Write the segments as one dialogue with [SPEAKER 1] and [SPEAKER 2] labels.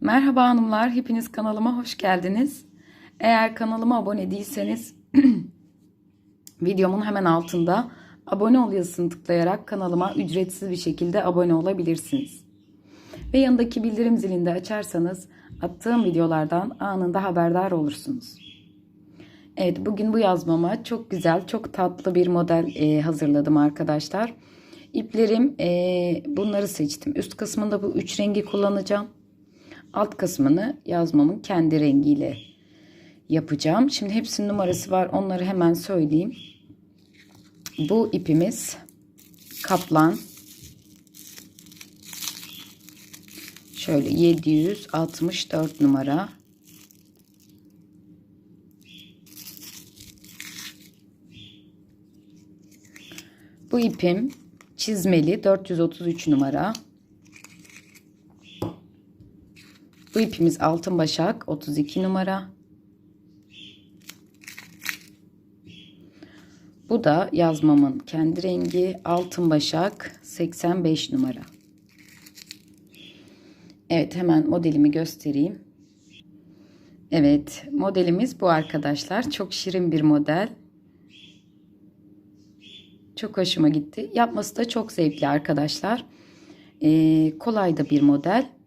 [SPEAKER 1] Merhaba hanımlar, hepiniz kanalıma hoş geldiniz. Eğer kanalıma abone değilseniz videomun hemen altında abone ol yazısını tıklayarak kanalıma ücretsiz bir şekilde abone olabilirsiniz. Ve yanındaki bildirim zilini de açarsanız attığım videolardan anında haberdar olursunuz. Evet bugün bu yazmama çok güzel, çok tatlı bir model e, hazırladım arkadaşlar. İplerim e, bunları seçtim. Üst kısmında bu üç rengi kullanacağım. Alt kısmını yazmamın kendi rengiyle yapacağım. Şimdi hepsinin numarası var. Onları hemen söyleyeyim. Bu ipimiz kaplan. Şöyle 764 numara. Bu ipim çizmeli 433 numara. Bu ipimiz altın başak 32 numara. Bu da yazmamın kendi rengi altın başak 85 numara. Evet hemen modelimi göstereyim. Evet modelimiz bu arkadaşlar. Çok şirin bir model. Çok hoşuma gitti. Yapması da çok zevkli arkadaşlar. Ee, kolay da bir model.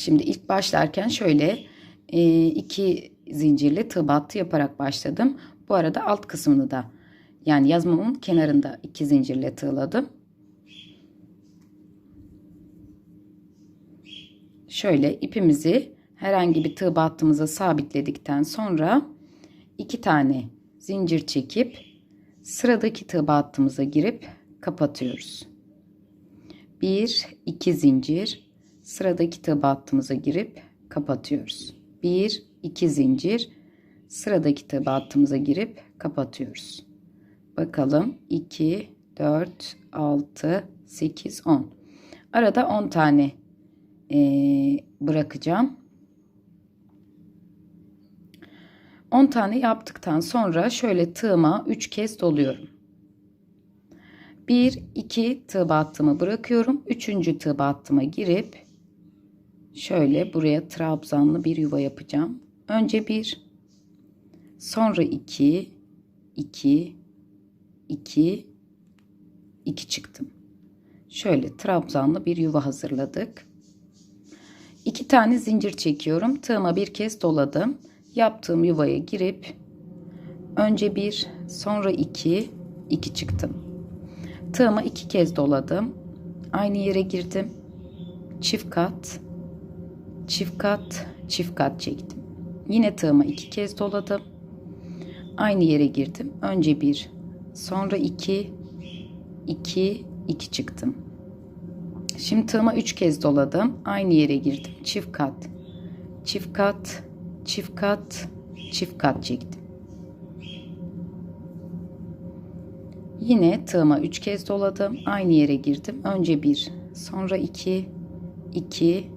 [SPEAKER 1] Şimdi ilk başlarken şöyle e, iki zincirli tığ battı yaparak başladım. Bu arada alt kısmını da yani yazmamın kenarında iki zincirle tığladım. Şöyle ipimizi herhangi bir tığ battığımıza sabitledikten sonra iki tane zincir çekip sıradaki tığ battığımıza girip kapatıyoruz. Bir, iki zincir sıradaki tığ battığımıza girip kapatıyoruz. 1 2 zincir sıradaki tığ battığımıza girip kapatıyoruz. Bakalım 2 4 6 8 10. Arada 10 tane e, bırakacağım. 10 tane yaptıktan sonra şöyle tığıma 3 kez doluyorum. 1 2 tığ battığımı bırakıyorum. 3. tığ battığıma girip şöyle buraya trabzanlı bir yuva yapacağım. Önce bir, sonra iki, iki, iki, iki çıktım. Şöyle trabzanlı bir yuva hazırladık. İki tane zincir çekiyorum. Tığıma bir kez doladım. Yaptığım yuvaya girip önce bir, sonra iki, iki çıktım. Tığıma iki kez doladım. Aynı yere girdim. Çift kat, çift kat çift kat çektim. Yine tığıma iki kez doladım. Aynı yere girdim. Önce bir, sonra iki, iki, iki çıktım. Şimdi tığıma üç kez doladım. Aynı yere girdim. Çift kat, çift kat, çift kat, çift kat çektim. Yine tığıma üç kez doladım. Aynı yere girdim. Önce bir, sonra iki, iki,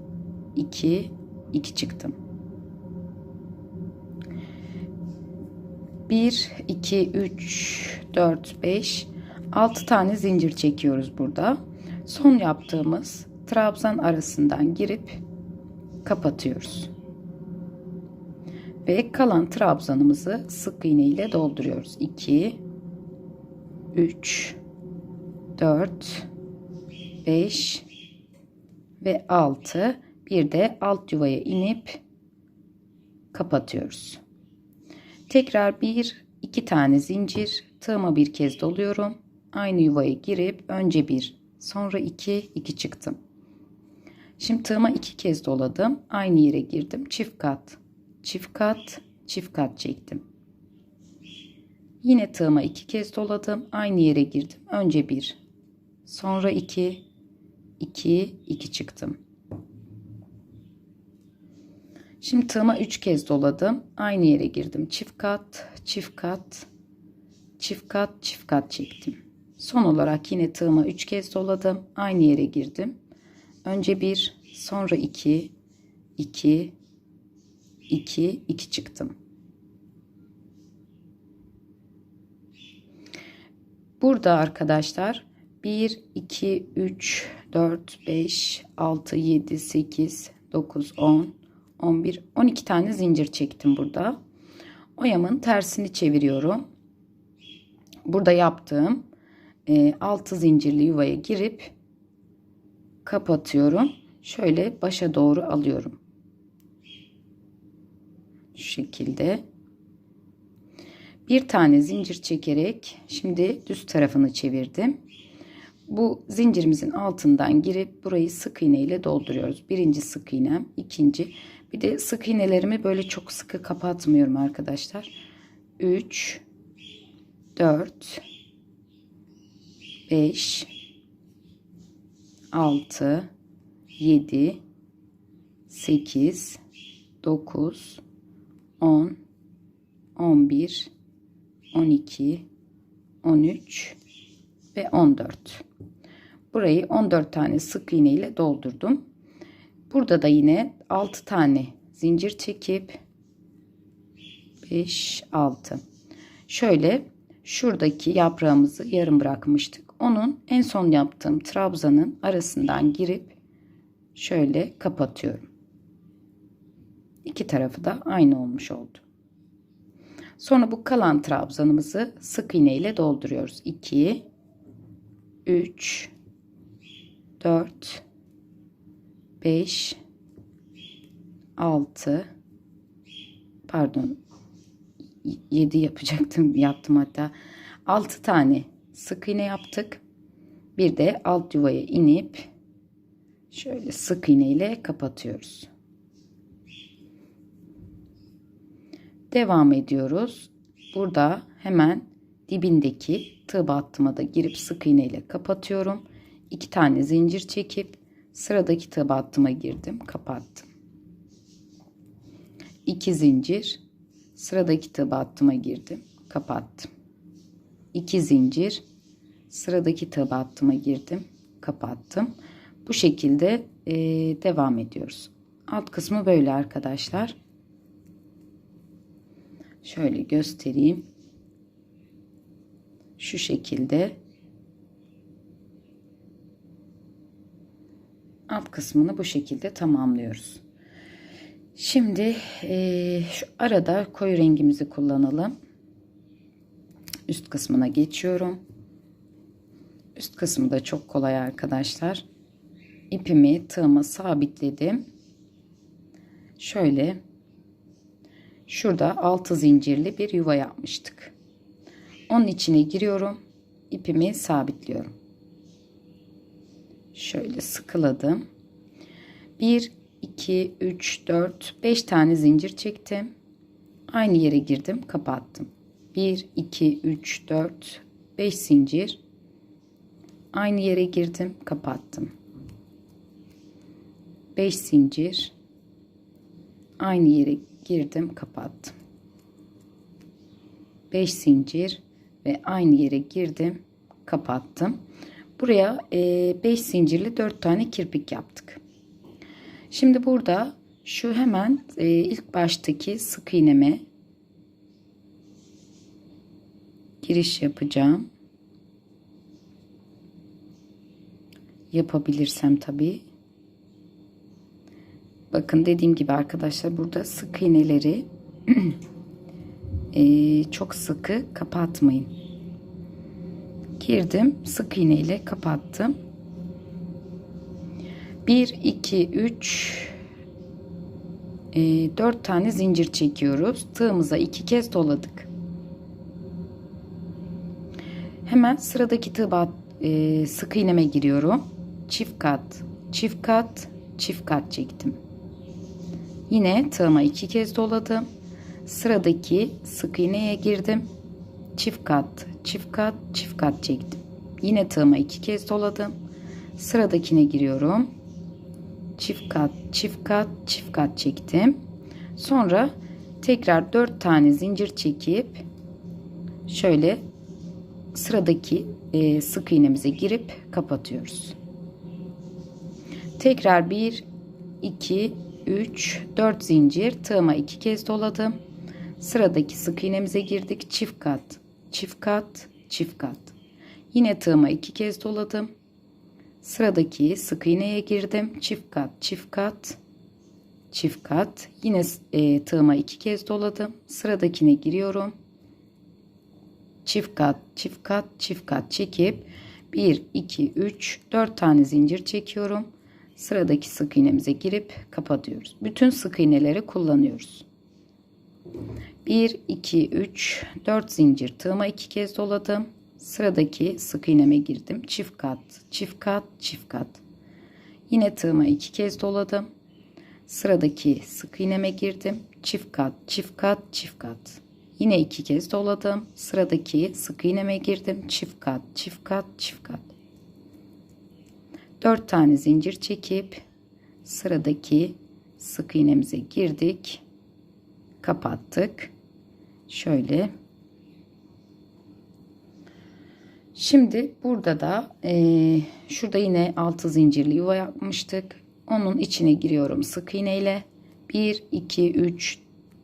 [SPEAKER 1] 2 2 çıktım. 1 2 3 4 5 6 tane zincir çekiyoruz burada. Son yaptığımız trabzan arasından girip kapatıyoruz. Ve kalan trabzanımızı sık iğne ile dolduruyoruz. 2 3 4 5 ve 6 bir de alt yuvaya inip kapatıyoruz. Tekrar bir iki tane zincir tığıma bir kez doluyorum. Aynı yuvaya girip önce bir sonra iki iki çıktım. Şimdi tığıma iki kez doladım. Aynı yere girdim. Çift kat, çift kat, çift kat çektim. Yine tığıma iki kez doladım. Aynı yere girdim. Önce bir, sonra iki, iki, iki çıktım. Şimdi tığıma 3 kez doladım. Aynı yere girdim. Çift kat, çift kat, çift kat, çift kat çektim. Son olarak yine tığıma 3 kez doladım. Aynı yere girdim. Önce 1, sonra 2, 2, 2, 2 çıktım. Burada arkadaşlar 1, 2, 3, 4, 5, 6, 7, 8, 9, 10, 11, 12 tane zincir çektim burada. Oyamın tersini çeviriyorum. Burada yaptığım e, 6 zincirli yuvaya girip kapatıyorum. Şöyle başa doğru alıyorum. Şu şekilde. Bir tane zincir çekerek şimdi düz tarafını çevirdim. Bu zincirimizin altından girip burayı sık iğne ile dolduruyoruz. Birinci sık iğnem, ikinci. Bir de sık iğnelerimi böyle çok sıkı kapatmıyorum arkadaşlar. 3 4 5 6 7 8 9 10 11 12 13 ve 14 burayı 14 tane sık iğne ile doldurdum burada da yine 6 tane zincir çekip 5 6 şöyle şuradaki yaprağımızı yarım bırakmıştık. Onun en son yaptığım trabzanın arasından girip şöyle kapatıyorum. İki tarafı da aynı olmuş oldu. Sonra bu kalan trabzanımızı sık iğne ile dolduruyoruz. 2 3 4 5 6 pardon 7 yapacaktım yaptım hatta 6 tane sık iğne yaptık. Bir de alt yuvaya inip şöyle sık iğne ile kapatıyoruz. Devam ediyoruz. Burada hemen dibindeki tığ battıma da girip sık iğne ile kapatıyorum. İki tane zincir çekip sıradaki tığ battıma girdim, kapattım. İki zincir sıradaki tığ battıma girdim, kapattım. İki zincir sıradaki tığ battıma girdim, kapattım. Bu şekilde e, devam ediyoruz. Alt kısmı böyle arkadaşlar. Şöyle göstereyim. Şu şekilde alt kısmını bu şekilde tamamlıyoruz. Şimdi e, şu arada koyu rengimizi kullanalım. Üst kısmına geçiyorum. Üst kısmı da çok kolay arkadaşlar. İpimi tığıma sabitledim. Şöyle Şurada altı zincirli bir yuva yapmıştık. Onun içine giriyorum. ipimi sabitliyorum. Şöyle sıkıladım. 1, 2, 3, 4, 5 tane zincir çektim. Aynı yere girdim, kapattım. 1, 2, 3, 4, 5 zincir. Aynı yere girdim, kapattım. 5 zincir. Aynı yere girdim kapattım 5 zincir ve aynı yere girdim kapattım buraya 5 e, zincirli 4 tane kirpik yaptık. Şimdi burada şu hemen e, ilk baştaki sık iğneme giriş yapacağım. Yapabilirsem tabii. Bakın dediğim gibi arkadaşlar burada sık iğneleri e, çok sıkı kapatmayın. Girdim sık iğne ile kapattım. 1 2 3 e, 4 tane zincir çekiyoruz. Tığımıza iki kez doladık. Hemen sıradaki tığ bat, e, sık iğneme giriyorum. Çift kat, çift kat, çift kat çektim. Yine tığıma iki kez doladım. Sıradaki sık iğneye girdim. Çift kat, çift kat, çift kat çektim. Yine tığıma iki kez doladım. Sıradakine giriyorum. Çift kat, çift kat, çift kat çektim. Sonra tekrar dört tane zincir çekip şöyle sıradaki e, sık iğnemize girip kapatıyoruz. Tekrar 1 2 3 4 zincir tığıma 2 kez doladım. Sıradaki sık iğnemize girdik. Çift kat, çift kat, çift kat. Yine tığıma 2 kez doladım. Sıradaki sık iğneye girdim. Çift kat, çift kat, çift kat. Yine e, tığıma iki kez doladım. Sıradakine giriyorum. Çift kat, çift kat, çift kat çekip 1, 2, 3, 4 tane zincir çekiyorum. Sıradaki sık iğnemize girip kapatıyoruz. Bütün sık iğneleri kullanıyoruz. 1, 2, 3, 4 zincir tığıma iki kez doladım. Sıradaki sık iğneme girdim. Çift kat, çift kat, çift kat. Yine tığıma iki kez doladım. Sıradaki sık iğneme girdim. Çift kat, çift kat, çift kat. Yine iki kez doladım. Sıradaki sık iğneme girdim. Çift kat, çift kat, çift kat. 4 tane zincir çekip sıradaki sık iğnemize girdik. Kapattık. Şöyle. Şimdi burada da e, şurada yine 6 zincirli yuva yapmıştık. Onun içine giriyorum sık iğne ile. 1, 2, 3,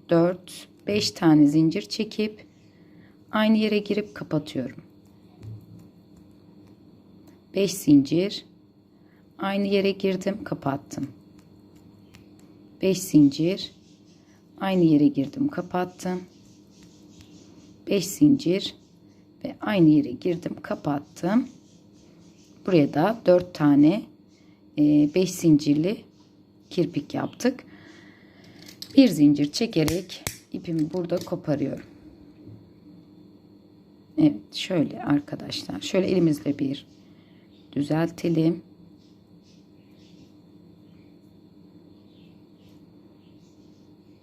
[SPEAKER 1] 4, 5 tane zincir çekip aynı yere girip kapatıyorum. 5 zincir aynı yere girdim kapattım 5 zincir aynı yere girdim kapattım. 5 zincir ve aynı yere girdim kapattım. Buraya da 4 tane 5 zincirli kirpik yaptık. Bir zincir çekerek ipimi burada koparıyorum. Evet şöyle arkadaşlar şöyle elimizle bir düzeltelim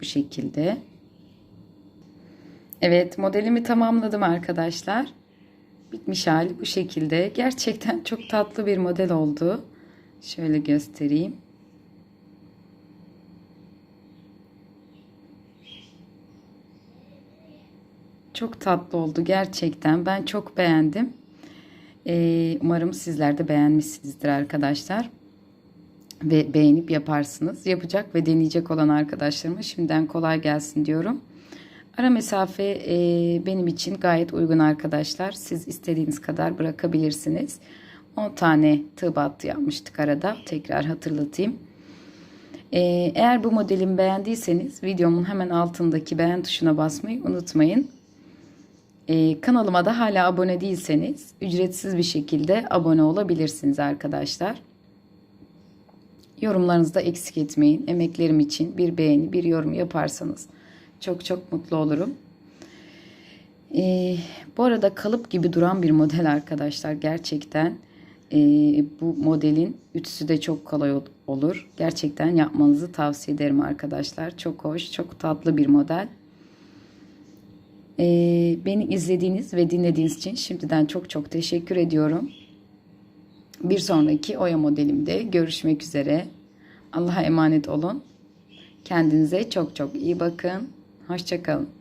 [SPEAKER 1] bu şekilde. Evet modelimi tamamladım arkadaşlar. Bitmiş hali bu şekilde. Gerçekten çok tatlı bir model oldu. Şöyle göstereyim. Çok tatlı oldu gerçekten. Ben çok beğendim. Ee, umarım sizler de beğenmişsinizdir arkadaşlar ve beğenip yaparsınız. Yapacak ve deneyecek olan arkadaşlarıma şimdiden kolay gelsin diyorum. Ara mesafe e, benim için gayet uygun arkadaşlar. Siz istediğiniz kadar bırakabilirsiniz. 10 tane tığ battı yapmıştık arada. Tekrar hatırlatayım. E, eğer bu modelimi beğendiyseniz videomun hemen altındaki beğen tuşuna basmayı unutmayın. E, kanalıma da hala abone değilseniz ücretsiz bir şekilde abone olabilirsiniz arkadaşlar. Yorumlarınızı da eksik etmeyin. Emeklerim için bir beğeni, bir yorum yaparsanız çok çok mutlu olurum. Ee, bu arada kalıp gibi duran bir model arkadaşlar. Gerçekten e, bu modelin ütüsü de çok kolay olur. Gerçekten yapmanızı tavsiye ederim arkadaşlar. Çok hoş, çok tatlı bir model. Ee, beni izlediğiniz ve dinlediğiniz için şimdiden çok çok teşekkür ediyorum. Bir sonraki Oya modelimde görüşmek üzere. Allah'a emanet olun. Kendinize çok çok iyi bakın. Hoşçakalın.